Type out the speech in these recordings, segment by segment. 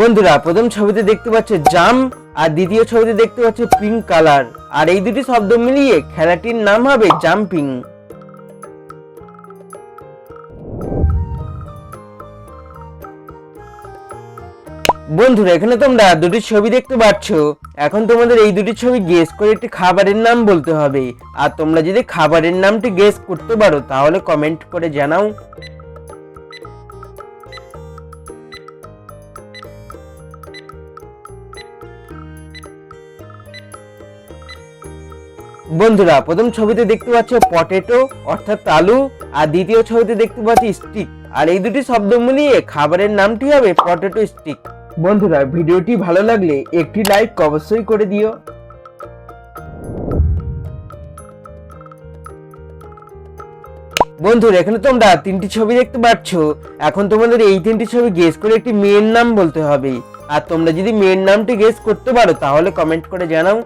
বন্ধুরা, প্রথম ছবিতে দেখতে পাচ্ছ জাম, আর দ্বিতীয় ছবিতে দেখতে পাচ্ছ পিঙ্ক কালার আর এই দুটি শব্দ মিলিয়ে খেলাটির নাম হবে জাম্পিং বন্ধুরা, এখানে তোমরা দুটি ছবি দেখতে পাচ্ছ। এখন তোমাদের এই দুটি ছবি গেস করে একটি খাবারের নাম বলতে হবে। আর তোমরা যদি খাবারের নামটি গেস করতে পারো, তাহলে কমেন্ট করে জানাও। বন্ধুরা, প্রথম ছবিতে দেখতে পাচ্ছ পটেটো অর্থাৎ আলু, আর দ্বিতীয় ছবিতে দেখতে পাচ্ছ স্টিক আর এই দুটি শব্দ মিলিয়ে খাবারের নামটি হবে পটেটো স্টিক বন্ধুরা, ভিডিওটি ভালো লাগলে একটি লাইক অবশ্যই করে দিও। বন্ধুরা, এখানে তোমরা তিনটি ছবি দেখতে পাচ্ছ। এখন তোমাদের এই তিনটি ছবি গেস করে একটি মেয়ের নাম বলতে হবে। আর তোমরা যদি মেয়ের নামটি গেস করতে পারো, তাহলে কমেন্ট করে জানাও।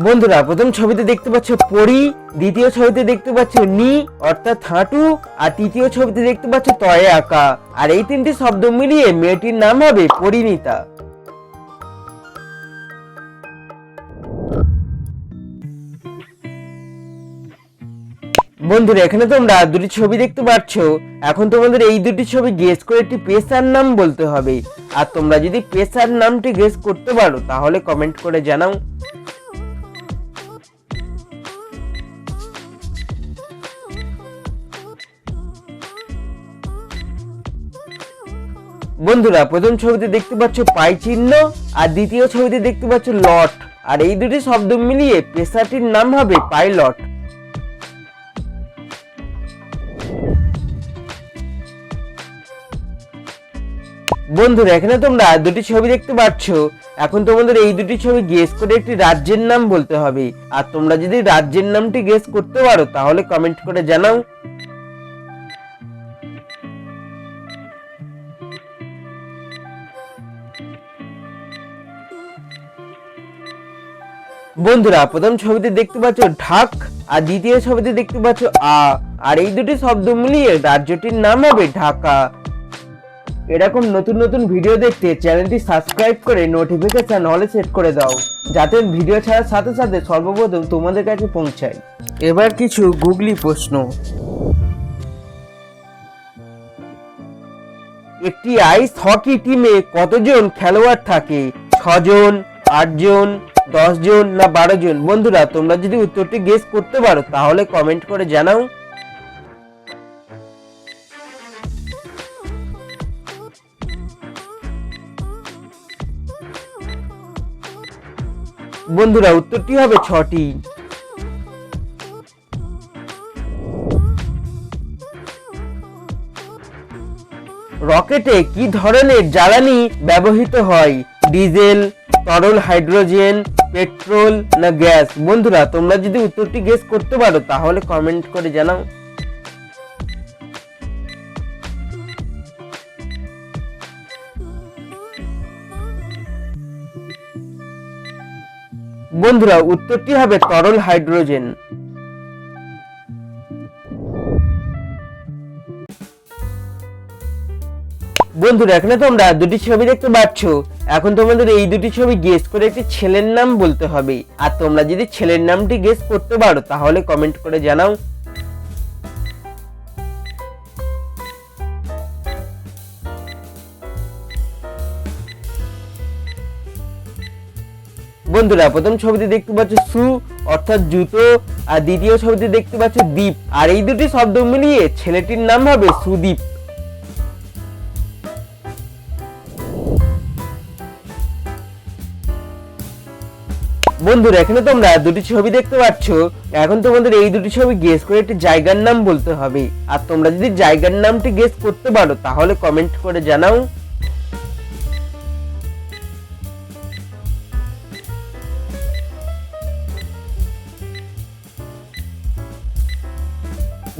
বন্ধুরা, প্রথম ছবিতে দেখতে পাচ্ছ পরি, দ্বিতীয় ছবিতে দেখতে পাচ্ছ নি, অর্থাৎ হাঁটু, আর তৃতীয় ছবিতে দেখতে পাচ্ছ তয়ে আঁকা। আর এই তিনটি শব্দ মিলিয়ে মেয়েটির নাম হবে পরিণীতা। বন্ধুরা, এখানে তোমরা দুটি ছবি দেখতে পাচ্ছ। এখন তোমাদের এই দুটি ছবি গেস করে একটি পেশার নাম বলতে হবে। আর তোমরা যদি পেশার নামটি গেস করতে পারো, তাহলে কমেন্ট করে জানাও। বন্ধুরা, প্রথম ছবিতে দেখতে পাচ্ছ পাই চিহ্ন, আর দ্বিতীয় ছবিতে দেখতে পাচ্ছ লট। আর এই দুটি শব্দ মিলিয়ে পেশাটির নাম হবে পাইলট। বন্ধুরা, এখানে তোমরা দুটি ছবি দেখতে পাচ্ছ। এখন তোমাদের এই দুটি ছবি গেস করে একটি রাজ্যের নাম বলতে হবে। আর তোমরা যদি রাজ্যের নামটি গেস করতে পারো, তাহলে কমেন্ট করে জানাও। বন্ধুরা, প্রথম ছবিতে দেখতে পাচ্ছ ঢাক, আর দ্বিতীয় ছবিতে দেখতে পাচ্ছ আ। আর এই দুটি শব্দ মিলিয়ে রাজ্যটির নাম হবে ঢাকা। এরকম নতুন নতুন ভিডিও দেখতে চ্যানেলটি সাবস্ক্রাইব করে নোটিফিকেশন হলে সেট করে দাও, যাতে ভিডিও ছাড়ার সাথে সাথে সর্বপ্রথম তোমাদের কাছে পৌঁছায়। এবার কিছু গুগলি প্রশ্ন। একটি আইস হকি টিমে কতজন খেলোয়াড় থাকে? ছজন, আটজন দশজন না বারো জন? বন্ধুরা, তোমরা যদি উত্তরটি গেস করতে পারো, তাহলে কমেন্ট করে জানাও। বন্ধুরা, উত্তরটি হবে ছটি। রকেটে কি ধরনের জ্বালানি ব্যবহৃত হয়? ডিজেল তরল হাইড্রোজেন, পেট্রোল না গ্যাস? বন্ধুরা, তোমরা যদি উত্তরটি গেস করতে পারো, তাহলে কমেন্ট করে জানাও। বন্ধুরা, উত্তরটি হবে তরল হাইড্রোজেন। বন্ধুরা, এখানে তোমরা দুটি ছবি দেখতে পাচ্ছ। এখন তোমাদের এই দুটি ছবি গেস করে একটি ছেলের নাম বলতে হবে। আর তোমরা যদি ছেলের নামটি গেস করতে পারো, তাহলে কমেন্ট করে জানাও। বন্ধুরা, প্রথম ছবিতে দেখতে পাচ্ছ সু, অর্থাৎ জুতো। আর দ্বিতীয় ছবিতে দেখতে পাচ্ছ দ্বীপ আর এই দুটি শব্দ মিলিয়ে ছেলেটির নাম হবে সুদীপ। বন্ধুরা, এখানে তোমরা দুটি ছবি দেখতে পাচ্ছ। এখন তোমাদের এই দুটি ছবি গেস করে একটি জায়গার নাম বলতে হবে। আর তোমরা যদি জায়গার নামটি গেস করতে পারো, তাহলে কমেন্ট করে জানাও।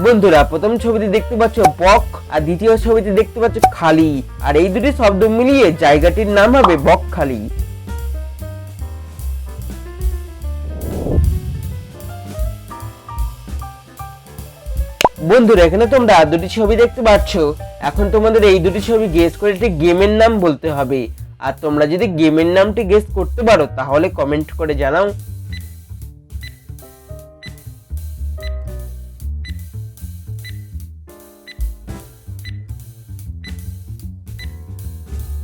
বন্ধুরা, প্রথম ছবিতে দেখতে পাচ্ছ বক, আর দ্বিতীয় ছবিতে দেখতে পাচ্ছ খালি। আর এই দুটি শব্দ মিলিয়ে জায়গাটির নাম হবে বকখালি। বন্ধুরা, এখানে তোমরা দুটি ছবি দেখতে পাচ্ছ। এখন তোমাদের এই দুটি ছবি গেস করে একটি গেমের নাম বলতে হবে। আর তোমরা যদি গেমের নামটি গেস করতে পারো, তাহলে কমেন্ট করে জানাও।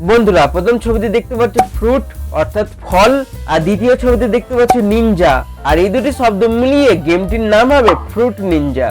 বন্ধুরা, প্রথম ছবিতে দেখতে পাচ্ছ ফ্রুট অর্থাৎ ফল। আর দ্বিতীয় ছবিতে দেখতে পাচ্ছ নিনজা আর এই দুটি শব্দ মিলিয়ে গেমটির নাম হবে ফ্রুট নিনজা